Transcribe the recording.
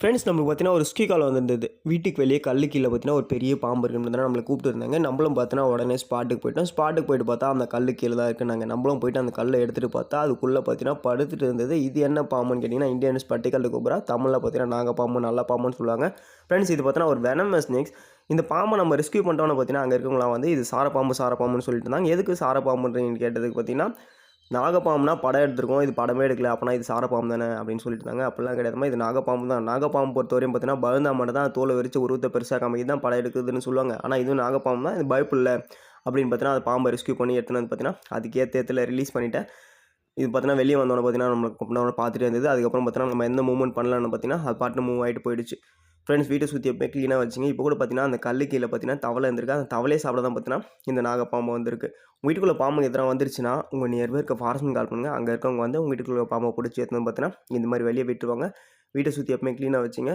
Friends நம்மளுக்கு பார்த்தீங்கன்னா ஒரு ஸ்கி கால் வந்திருந்தது. வீட்டுக்கு வெளியே கல்லு கீழே பார்த்தீங்கன்னா ஒரு பெரிய பாம்பு இருக்குன்னு நம்மளை கூப்பிட்டு இருந்தாங்க. நம்மளும் பார்த்தோன்னா உடனே ஸ்பாட்டுக்கு போயிட்டோம். ஸ்பாட்டுக்கு போயிட்டு பார்த்தா அந்த கல்லு கீழே தான் இருக்குனாங்க நம்மளும் போயிட்டு அந்த கல்லை எடுத்துகிட்டு பார்த்தா அதுக்குள்ளே பார்த்தீங்கன்னா படுத்துட்டு இருந்தது. இது என்ன பாம்புன்னு கேட்டிங்கன்னா இந்தியன் பட்டிக்கல் கூப்பிட்றா தமிழில் பார்த்தீங்கன்னா நாங்கள் பாம்பு நல்ல பாம்புன்னு சொல்லுவாங்க. ஃப்ரெண்ட்ஸ் இது பார்த்தீங்கன்னா ஒரு வெனம் ஸ்னேக்ஸ் இந்த பாம்பை நம்ம ரெஸ்கியூ பண்ணிட்டோம்னு பார்த்தீங்கன்னா அங்கே இருக்கவங்களாம் வந்து இது சாரப்பாம்பு சாரப்பாம்புன்னு சொல்லிட்டு இருந்தாங்க. எதுக்கு சாரப்பாம்புன்றீங்கன்னு கேட்டதுக்கு பார்த்தீங்கன்னா நாகப்பாம்புனா படம் எடுத்திருக்கோம் இது படமே எடுக்கல அப்போனா இது சாரப்பாம்பு தானே அப்படின்னு சொல்லிட்டு இருந்தாங்க. அப்படிலாம் கிடையாதுமா இது நாகப்பாம்பு தான். நாகப்பாம்பு பொறுத்தவரையும் பார்த்தீங்கன்னா பயந்தா மட்டும் தான் தோலை விரிச்சு உருவத்தை பெருசாக கம்மி தான் படம் எடுக்குதுன்னு சொல்லுவாங்க. ஆனால் இதுவும் நாகப்பாம்பு தான். இது பயப்பில்லை அப்படின்னு பார்த்தீங்கன்னா அது பாம்பை ரெஸ்கியூ பண்ணி எடுத்துன்னு வந்து பார்த்தீங்கன்னா அதுக்கேற்ற இடத்துல ரிலீஸ் பண்ணிவிட்டேன் இது பார்த்தீங்கன்னா வெளியே வந்தோன்னே பார்த்தீங்கன்னா நம்மளுக்கு நம்ம பார்த்துட்டு இருந்தது. அதுக்கப்புறம் பார்த்தீங்கன்னா நம்ம எந்த மூவ்மெண்ட் பண்ணலான்னு பார்த்தீங்கன்னா அது பாட்டு மூவ் ஆகிட்டு போயிடுச்சு. ஃப்ரெண்ட்ஸ் வீட்டை சுற்றி எப்போயும் க்ளீனாக வச்சுங்க. இப்போ கூட பார்த்தீங்கன்னா அந்த கல் கீழே பார்த்தீங்கன்னா தவளை இருந்திருக்கு. அந்த தவளையே சாப்பிட தான் பார்த்தீங்கன்னா இந்த நாகப்பாம்பு வந்திருக்கு. உங்கள் வீட்டுக்குள்ளே பாம்பு எத்தனை வந்துருச்சுன்னா உங்கள் நியர்பை இருக்க ஃபாரஸ்ட் கால் பண்ணுங்கள் அங்கே இருக்கவங்க வந்து உங்கள் வீட்டுக்குள்ளே பாம்பை பிடிச்சி எடுத்துன்னு பார்த்தீங்கன்னா இந்த மாதிரி வெளியே விட்டுருவாங்க. வீட்டை சுற்றி எப்பவுமே க்ளீனாக வச்சுங்க.